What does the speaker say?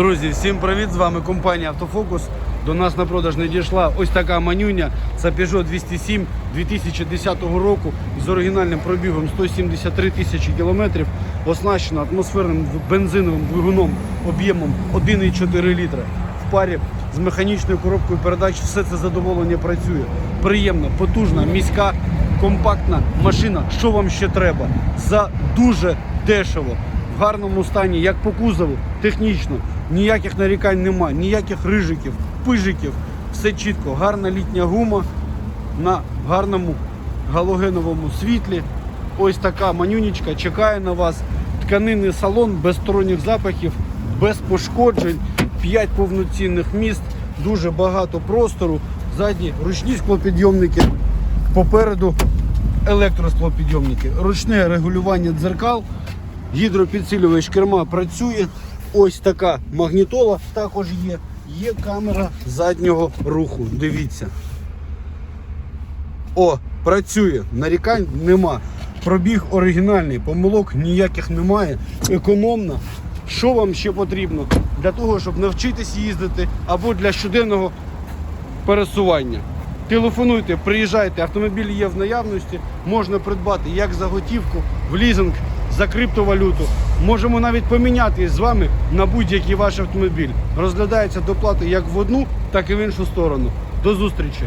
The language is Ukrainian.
Друзі, всім привіт! З вами компанія Автофокус. До нас на продаж не дійшла ось така манюня. Це Peugeot 207 2010 року з оригінальним пробігом 173 тисячі кілометрів, оснащена атмосферним бензиновим двигуном об'ємом 1,4 літра. В парі з механічною коробкою передач все це задоволення працює. Приємна, потужна, міська, компактна машина. Що вам ще треба? За дуже дешево гарному стані, як по кузову, технічно, ніяких нарікань немає, ніяких рижиків, пижиків, все чітко, гарна літня гума на гарному галогеновому світлі. Ось така манюнічка чекає на вас. Тканинний салон без сторонніх запахів, без пошкоджень, 5 повноцінних міст, дуже багато простору. Задні ручні склопідйомники, попереду електросклопідйомники, ручне регулювання дзеркал, гідропідсилювач керма працює. Ось така магнітола також є. Є камера заднього руху. Дивіться. О, працює, нарікань нема. Пробіг оригінальний, помилок ніяких немає. Економна. Що вам ще потрібно для того, щоб навчитись їздити або для щоденного пересування? Телефонуйте, приїжджайте, автомобіль є в наявності, можна придбати як за готівку, в лізинг, за криптовалюту. Можемо навіть поміняти з вами на будь-який ваш автомобіль. Розглядається доплата як в одну, так і в іншу сторону. До зустрічі!